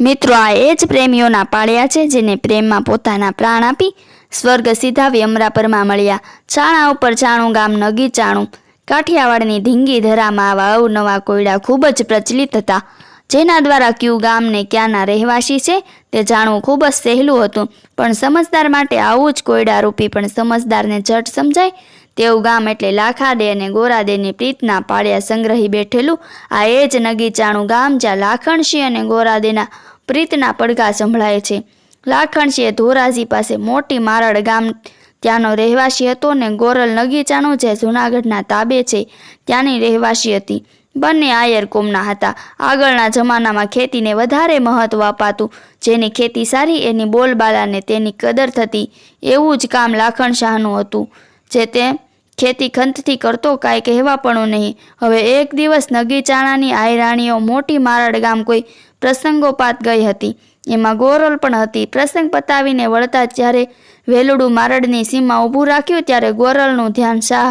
મિત્રો, આ એ જ પ્રેમીઓના પાળ્યા છે જેને પ્રેમમાં પોતાના પ્રાણ આપી સ્વર્ગ સીધાવી વ્યમરાપરમાં મળ્યા. ચાણા ઉપર ચાણું, ગામ નગી ચાણું. કાઠિયાવાડની ધીંગી ધરામાં આવા અવનવા કોયડા ખૂબ જ પ્રચલિત હતા. જેના દ્વારા ક્યુ ગામને ક્યાંના રહેવાસી છે તે જાણવું ખૂબ જ સહેલું હતું. પણ સમજદાર માટે આવું જ કોયડા રૂપી પણ સમજદારને જટ સમજાય તેવું ગામ એટલે લાખાદે અને ગોરાદેની પ્રીતના પાળિયા સંગ્રહી બેઠેલું. આ એ જ નગીચાણું ગામ જ્યાં લાખણસિંહ અને ગોરાદેના પ્રીતના પડઘા સંભળાય છે. લાખણસિંહ ધોરાજી પાસે મોટી મારડ ગામ ત્યાંનો રહેવાસી હતો ને ગોરલ નગીચાણું જે જૂનાગઢના તાબે છે ત્યાંની રહેવાસી હતી. બંને આયર કોમના હતા. આગળના જમાનામાં ખેતીને વધારે મહત્વ અપાતું. જેની ખેતી સારી એની બોલબાલાને તેની કદર થતી. એવું જ કામ લાખણ શાહનું હતું. જે તે ખેતી ખંતથી કરતો કાંઈ કહેવાપણું નહીં. હવે એક દિવસ નગીચાણાની આયરાણીઓ મોટી મારડ ગામ કોઈ પ્રસંગોપાત ગઈ હતી. એમાં ગોરલ પણ હતી. પ્રસંગ પતાવીને વળતા જ્યારે વેલુડું મારડની સીમા ઊભું રાખ્યું ત્યારે ગોરલનું ધ્યાન શાહ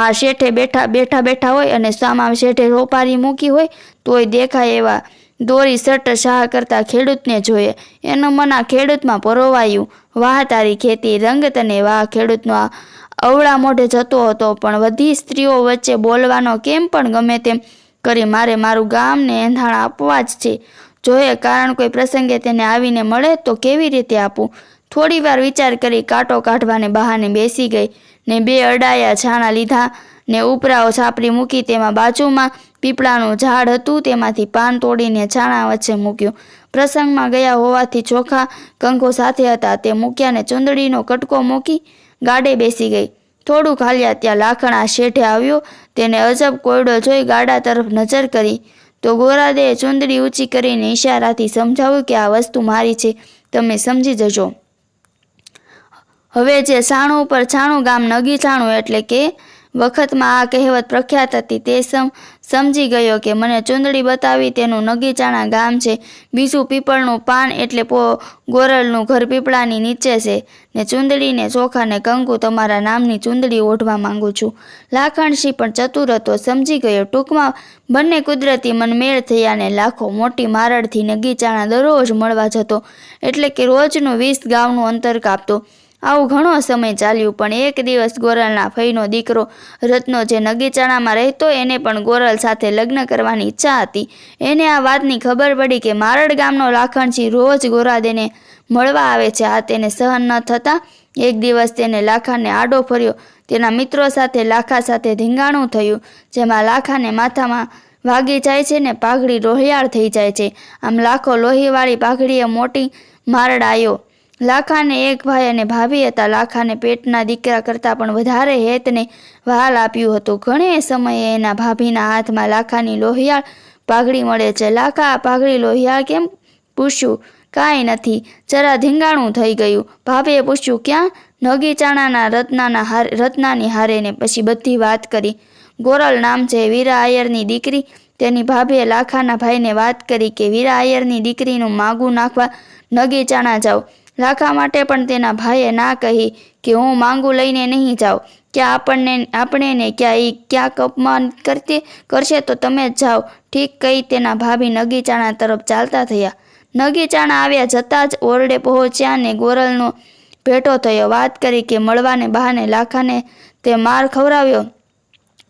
આ શેઠે બેઠા બેઠા બેઠા હોય અને સામા શેઠે રોપારી મૂકી હોય તોય દેખાય એવા દોરી સટ શાહ કરતા ખેડૂતને જોઈએ. એનું મન આ ખેડૂતમાં પરોવાયું. વાહ તારી ખેતી રંગ તને વાહ ખેડૂતનો આ અવળા મોઢે જતો હતો, પણ બધી સ્ત્રીઓ વચ્ચે બોલવાનો કેમ પણ ગમે તેમ કરી મારે મારું ગામને એંધાણ આપવા જ છે. જોઈએ કારણ કોઈ પ્રસંગે તેને આવીને મળે તો કેવી રીતે આપું? થોડી વાર વિચાર કરી કાંટો કાઢવાને બહાને બેસી ગઈ ને બે અડાયા છાણા લીધા ને ઉપરાઓ છાપરી મૂકી તેમાં બાજુમાં પીપળાનું ઝાડ હતું, તેમાંથી પાન તોડીને છાણા વચ્ચે મૂક્યું. પ્રસંગમાં ગયા હોવાથી ચોખા કંકો સાથે હતા, તે મૂક્યાને ચુંદડીનો કટકો મૂકી ગાડે બેસી ગઈ. થોડું ખાલ્યા ત્યાં લાખણા શેઠે આવ્યો, તેને અજબ કોયડો જોઈ ગાડા તરફ નજર કરી. તો ગોરાદેએ ચુંદડી ઊંચી કરીને ઈશારાથી સમજાવ્યું કે આ વસ્તુ મારી છે, તમે સમજી જજો. હવે જે સાણું ઉપર છાણું ગામ નગી છાણું એટલે કે વખતમાં આ કહેવત પ્રખ્યાત હતી. તે સમ, સમજી ગયો કે મને ચૂંદડી બતાવી તેનું નગીચાણા ગામ છે. બીજું પીપળનું પાન એટલે પો, ગોરલનું ઘર પીપળાની નીચે છે. ને ચૂંદડીને ચોખાને કંકુ તમારા નામની ચૂંદડી ઓઢવા માંગુ છું. લાખણસિંહ પણ ચતુર હતો. સમજી ગયો. ટૂંકમાં બંને કુદરતી મનમેળ થયા ને લાખો મોટી મારડથી નગીચાણા દરરોજ મળવા જતો. એટલે કે રોજનું વીસ ગામનું અંતર કાપતો. આવું ઘણો સમય ચાલ્યું, પણ એક દિવસ ગોરલના ફઈનો દીકરો રત્નો જે નગીચાણામાં રહેતો એને પણ ગોરલ સાથે લગ્ન કરવાની ઈચ્છા હતી. એને આ વાતની ખબર પડી કે મારડ ગામનો લાખણસિંહ રોજ ગોરાદેને મળવા આવે છે. આ તેને સહન ન થતાં એક દિવસ તેને લાખાને આડો ફર્યો. તેના મિત્રો સાથે લાખા સાથે ધીંગાણું થયું, જેમાં લાખાને માથામાં વાગી જાય છે ને પાઘડી રોહિયાળ થઈ જાય છે. આમ લાખો લોહીવાળી પાઘડીએ મોટી મારડ આવ્યો લાખાને એક ભાઈ અને ભાભી હતા. લાખાને પેટના દીકરા કરતાં પણ વધારે હેતને વહાલ આપ્યું હતું. ઘણે સમયે એના ભાભીના હાથમાં લાખાની લોહિયાળ પાઘડી મળે છે. લાખા, આ પાઘડી લોહિયાળ કેમ પૂછ્યું? કાંઈ નથી. જરા ધીંગાણું થઈ ગયું. ભાભીએ પૂછ્યું, ક્યાં નગીચાણાના રત્નાના હાર, રત્નાની હારેને પછી બધી વાત કરી. ગોરલ નામ છે વીરા આયરની દીકરી. તેની ભાભીએ લાખાના ભાઈને વાત કરી કે, વીરા આયરની દીકરીનું માગું નાખવા નગીચાણા જાઓ. લાખા માટે પણ તેના ભાઈએ ના કહી કે હું માંગુ લઈને નહીં જાઉં. ક્યાં આપણને આપણે ને ક્યાં એ ક્યાંક અપમાન કરતી, કરશે તો તમે જ જાઓ. ઠીક કહી તેના ભાભી નગીચાણા તરફ ચાલતા થયા. નગીચાણા આવ્યા જતાં જ ઓરડે પહોંચ્યા ને ગોરલનો ભેટો થયો. વાત કરી કે મળવાને બહાને લાખાને તે માર ખવડાવ્યો.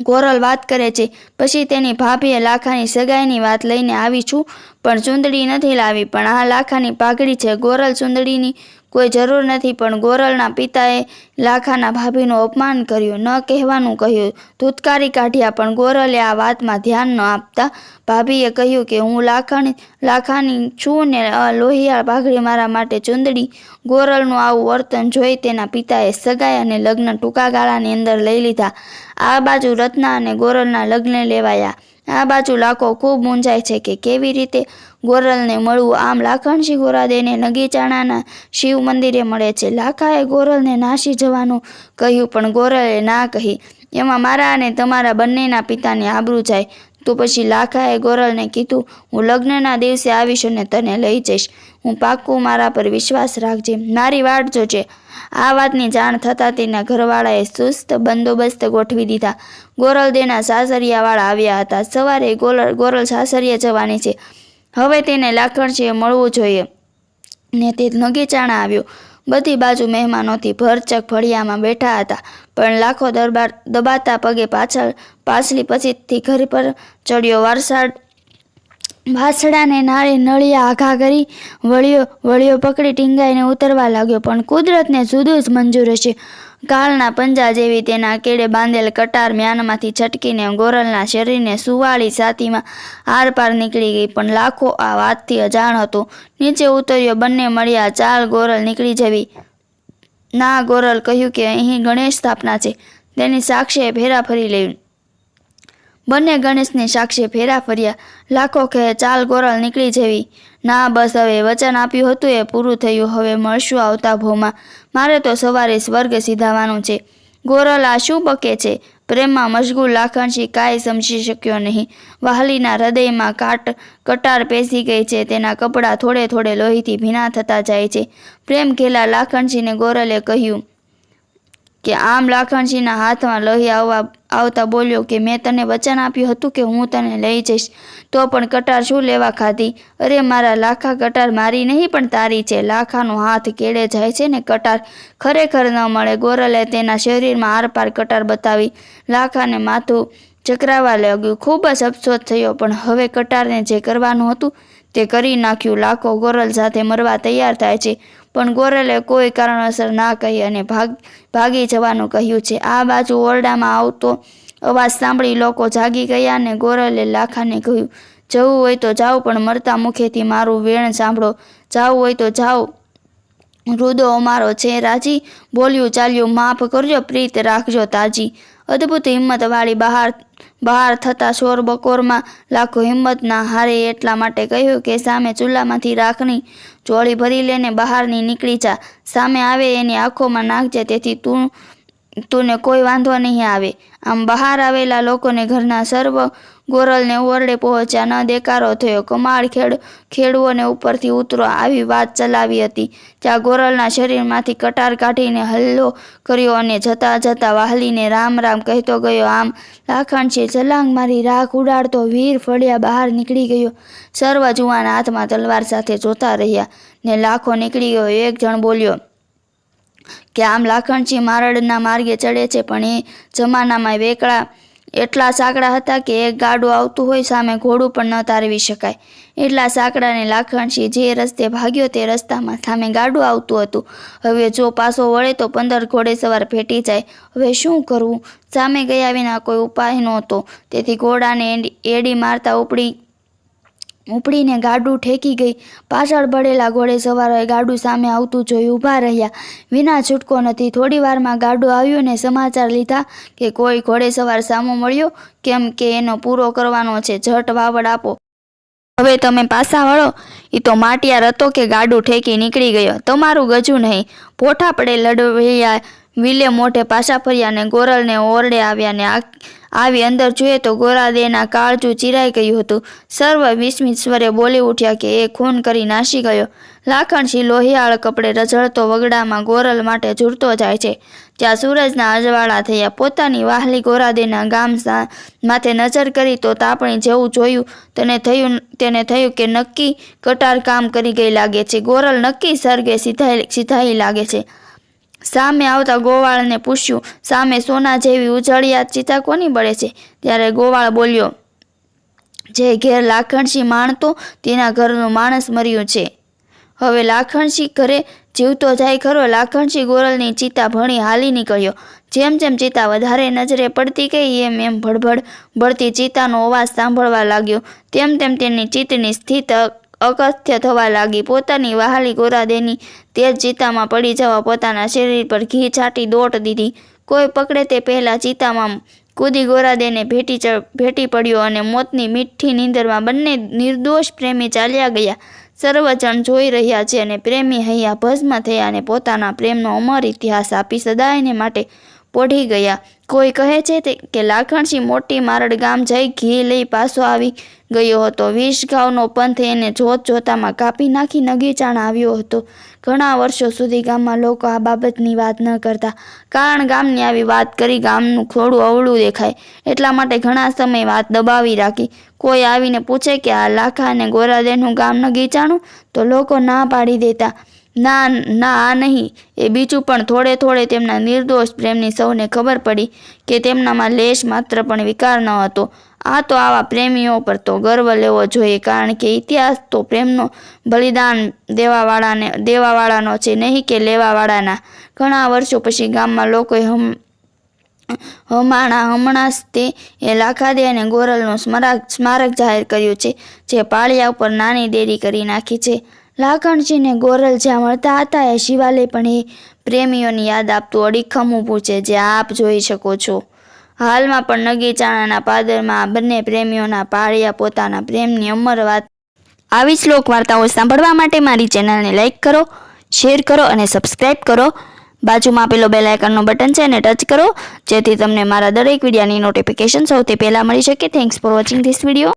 ગોરલ વાત કરે છે, પછી તેની ભાભીએ લાખાની સગાઈની વાત લઈને આવી છું, પણ ચૂંદડી નથી લાવી, પણ આ લાખાની પાઘડી છે. ગોરલ ચૂંદડીની કોઈ જરૂર નથી, પણ ગોરલના પિતાએ લાખાના ભાભીનું અપમાન કર્યું, ન કહેવાનું કહ્યું. ધૂતકારી કાઢ્યા, પણ ગોરલે આ વાતમાં ધ્યાન ન આપતા ભાભીએ કહ્યું કે, હું લાખણ, લાખાની છું ને લોહિયાળ પાઘડી મારા માટે ચૂંદડી. ગોરલનું આવું વર્તન જોઈ તેના પિતાએ સગાઈ અને લગ્ન ટૂંકા ગાળાની અંદર લઈ લીધા. આ બાજુ રત્ના અને ગોરલના લગ્ન લેવાયા. આ બાજુ લાખો ખૂબ મૂંઝાય છે કે કેવી રીતે ગોરલને મળવું? આમ લાખણસિંહ ગોરાદેને નગીચાણાના શિવ મંદિરે મળે છે. લાખાએ ગોરલને નાસી જવાનું કહ્યું, પણ ગોરલે ના કહી, એમાં મારા અને તમારા બંનેના પિતાની આબરૂ જાય. તો પછી લાખાએ ગોરલને કીધું, હું લગ્નના દિવસે આવીશ અને તને લઈ જઈશ. હું પાક્કું મારા પર વિશ્વાસ રાખજે. મારી વાટ જોજે. આ વાતની જાણ થતાં તેના ઘરવાળાએ સુસ્ત બંદોબસ્ત ગોઠવી દીધા. ગોરલ દેના સાસરિયાવાળા આવ્યા હતા. સવારે ગોરલ ગોરલ સાસરિયા જવાની છે. હવે તેને લાખણજીએ મળવું જોઈએ. ને તે નગીચાણા આવ્યો. બધી બાજુ મહેમાનોથી ભરચક ફળિયામાં બેઠા હતા, પણ લાખો દરબાર દબાતા પગે પાછળ પાછલી પછીથી ઘર પર ચડ્યો વરસાદ વાસડાને નાળે નળિયા આઘા કરી વળ્યો વળ્યો પકડી ટીંગાઈને ઉતરવા લાગ્યો, પણ કુદરતને જુદું જ મંજૂર હશે. કાળના પંજા જેવી તેના કેડે બાંધેલ કટાર મ્યાનમાંથી છટકીને ગોરલના શરીરને સુવાળી છાતીમાં આરપાર નીકળી ગઈ. પણ લાખો આ વાતથી અજાણ હતો. નીચે ઉતર્યો, બંને મળ્યા. ચાલ ગોરલ નીકળી જવી. ના, ગોરલ કહ્યું કે અહીં ગણેશ સ્થાપના છે. તેની સાક્ષીએ ફેરા ફરી લેવી. બંને ગણેશની સાક્ષી ફેરા ફર્યા. લાખો કહે ચાલ ગોરલ નીકળી જવી. ના, બસ હવે વચન આપ્યું હતું એ પૂરું થયું. હવે મળશું આવતા ભોમાં. મારે તો સવારે સ્વર્ગ સીધાવાનું છે. ગોરલ આ શું બકે છે? પ્રેમમાં મશગુલ લાખણસી કાંઈ સમજી શક્યો નહીં. વાહલીના હૃદયમાં કાટ, કટાર પેસી ગઈ છે. તેના કપડાં થોડે થોડે લોહીથી ભીના થતા જાય છે. પ્રેમ ઘેલા લાખણસીને ગોરલે કહ્યું કે, આમ લાખણસીના હાથમાં લોહી આવવા આવતા બોલ્યો કે મેં તને વચન આપ્યું હતું કે હું તને લઈ જઈશ. તો પણ કટાર શું લેવા ખાધી? અરે મારા લાખા કટાર મારી નહીં, પણ તારી છે. લાખાનો હાથ કેળે જાય છે ને કટાર. ખરેખર ન મળે. ગોરલે તેના શરીરમાં આરપાર કટાર બતાવી. લાખાને માથું ચકરાવા લાગ્યું. ખૂબ જ અફસોસ થયો, પણ હવે કટારને જે કરવાનું હતું તે કરી નાખ્યું. લાખો ગોરલ સાથે મરવા તૈયાર થાય છે, પણ ગોરલે કોઈ કારણોસર ના કહી અને ભાગ, ભાગી જવાનું કહ્યું છે. આ બાજુ ઓરડામાં આવતો અવાજ સાંભળી લોકો જાગી ગયા અને ગોરલે લાખાને કહ્યું, જવું હોય તો જાઓ પણ મરતા મુખેથી મારું વેણ સાંભળો. જાવું હોય તો જાઓ રુદો અમારો છે, રાજી. બોલ્યું ચાલ્યું, માફ કરજો, પ્રીત રાખજો તાજી. અદ્ભુત હિંમતવાળી બહાર બહાર થતા શોર બકોરમાં લાખો હિંમતના હારે એટલા માટે કહ્યું કે સામે ચૂલામાંથી રાખની ચોળી ભરી લેને બહારની નીકળી જા. સામે આવે એની આંખોમાં નાખજે તેથી તું, તુને કોઈ વાંધો નહીં આવે. આમ બહાર આવેલા લોકોને ઘરના સર્વ ગોરલને ઓરડે પહોંચ્યા ન દેકારો થયો. કમાળ ખેડ, ખેડૂઓને ઉપરથી ઉતરો આવી વાત ચલાવી હતી. ત્યાં ગોરલના શરીરમાંથી કટાર કાઢીને હલ્લો કર્યો અને જતા જતા વાહલીને રામ રામ કહેતો ગયો, આમ લાખણજી જલાંગ મારી રાખ ઉડાડતો. વીર ફળિયા બહાર નીકળી ગયો. સર્વ જુવાન હાથમાં તલવાર સાથે જોતા રહ્યા ને લાખો નીકળી ગયો. એક જણ બોલ્યો, કે આમ લાખણજી મારડના માર્ગે ચડે છે, પણ એ જમાનામાં વેકળા એટલા સાંકડા હતા કે એક ગાડું આવતું હોય સામે ઘોડું પણ ન તારવી શકાય. એટલા સાંકડાને લાખણસિંહ જે રસ્તે ભાગ્યો તે રસ્તામાં સામે ગાડું આવતું હતું. હવે જો પાછો વળે તો પંદર ઘોડે સવાર ભેટી જાય. હવે શું કરવું? સામે ગયા વિના કોઈ ઉપાય નહોતો. તેથી ઘોડાને એડી મારતા ઉપડી ઉપડીને ગાડું ઠેકી ગઈ. પાછળ પડેલા ઘોડે સવારોએ ગાડું સામે આવતું જોઈ ઊભા રહ્યા. વિના છૂટકો નથી. થોડી વારમાં ગાડું આવ્યું ને સમાચાર લીધા કે કોઈ ઘોડે સવાર સામો મળ્યો. કેમ કે એનો પૂરો કરવાનો છે. ઝટ વાવડ આપો. હવે તમે પાછા વળો. એ તો માટિયાર હતો કે ગાડું ઠેકી નીકળી ગયો. તમારું ગજું નહીં. પોઠા પડે લડવૈયા વિલે મોઢે પાછા ફર્યા ને ગોરલને ઓરડે આવ્યા ને આ આવી અંદર જોઈએ તો ગોરાદેના કાળજું ચીરાઈ ગયું હતું. સર્વ વિસ્મિત સ્વરે બોલી ઉઠ્યા કે એ ખૂન કરી નાસી ગયો. લાખણસિંહ લોહિયાળ કપડે રઝળતો વગડામાં ગોરલ માટે ઝૂરતો જાય છે. ત્યાં સૂરજના અજવાળા થયા. પોતાની વાહલી ગોરાદેના ગામ માથે નજર કરી તો તાપણી જેવું જોયું. તેને થયું તેને થયું કે નક્કી કટાર કામ કરી ગઈ લાગે છે. ગોરલ નક્કી સર્ગે સીધાઈ સીધાઈ લાગે છે. સામે આવતા ગોવાળને પૂછ્યું, સામે સોના જેવી ઉજળિયાત ચિતા કોની બળે છે? ત્યારે ગોવાળ બોલ્યો, જે ઘેર લાખણસિંહ માણતો, તેના ઘરનું માણસ મર્યું છે. હવે લાખણસિંહ ઘરે જીવતો જાય ખરો. લાખણસિંહ ગોરલની ચિતા ભણી હાલી નીકળ્યો. જેમ જેમ ચિતા વધારે નજરે પડતી ગઈ, એમ એમ ભડભડ ભળતી ચિતાનો અવાજ સાંભળવા લાગ્યો. તેમ તેમ તેની ચિત્તની સ્થિત અકથ્ય થવા લાગી. પોતાની વહાલી ગોરાદેની તેજ ચિતામાં પડી જવા પોતાના શરીર પર ઘી છાંટી દોટ દીધી. કોઈ પકડે તે પહેલાં ચિતામાં કૂદી ગોરાદેને ભેટી ભેટી પડ્યો અને મોતની મીઠી નીંદરમાં બંને નિર્દોષ પ્રેમી ચાલ્યા ગયા. સર્વજણ જોઈ રહ્યા છે અને પ્રેમી હૈયા ભસ્મ થયા અને પોતાના પ્રેમનો અમર ઇતિહાસ આપી સદાયને માટે પોઢી ગયા. કોઈ કહે છે કે લાખણસિંહ મોટી મારડ ગામ જઈ ઘી લઈ પાછો આવી ગયો હતો. વીસ ગાઉનો પંથ એને જોત જોતામાં કાપી નાખી નગીચાણ આવ્યો હતો. ઘણા વર્ષો સુધી ગામમાં લોકો આ બાબતની વાત ન કરતા. કારણ ગામની આવી વાત કરી ગામનું થોડું અવળું દેખાય. એટલા માટે ઘણા સમય વાત દબાવી રાખી. કોઈ આવીને પૂછે કે આ લાખા અને ગોરાદેનું ગામ નગીચાણું? તો લોકો ના પાડી દેતા. ના ના આ નહીં. એ બીજું પણ થોડે થોડે તેમના નિર્દોષ પ્રેમની સૌને ખબર પડી કે તેમનામાં લેશ માત્ર પણ વિકાર ન હતો. આ તો આવા પ્રેમીઓ પર તો ગર્વ લેવો જોઈએ, કારણ કે ઇતિહાસ તો પ્રેમનો બલિદાન દેવાવાળાને, દેવાવાળાનો છે, નહીં કે લેવાવાળાના. ઘણા વર્ષો પછી ગામમાં લોકોએ હમ, હમણાં હમણાં તે એ લાખાદે અને ગોરલનું સ્મારક સ્મારક જાહેર કર્યું છે, જે પાળિયા ઉપર નાની દેરી કરી નાખી છે. લાખણજી ને ગોરલ જ્યાં મળતા હતા એ શિવાલય પણ એ પ્રેમીઓની યાદ આપતું અડીખમ ઊભું છે જે આપ જોઈ શકો છો. હાલમાં પણ નગીચાણાના પાદરમાં આ બંને પ્રેમીઓના પાળિયા પોતાના પ્રેમની અમર વાત. આવી શ્લોક વાર્તાઓ સાંભળવા માટે મારી ચેનલને લાઇક કરો, શેર કરો અને સબસ્ક્રાઈબ કરો. બાજુમાં આપેલો બેલ આઇકનનો બટન છે એને ટચ કરો, જેથી તમને મારા દરેક વિડીયાની નોટિફિકેશન સૌથી પહેલાં મળી શકે. Thanks for watching this video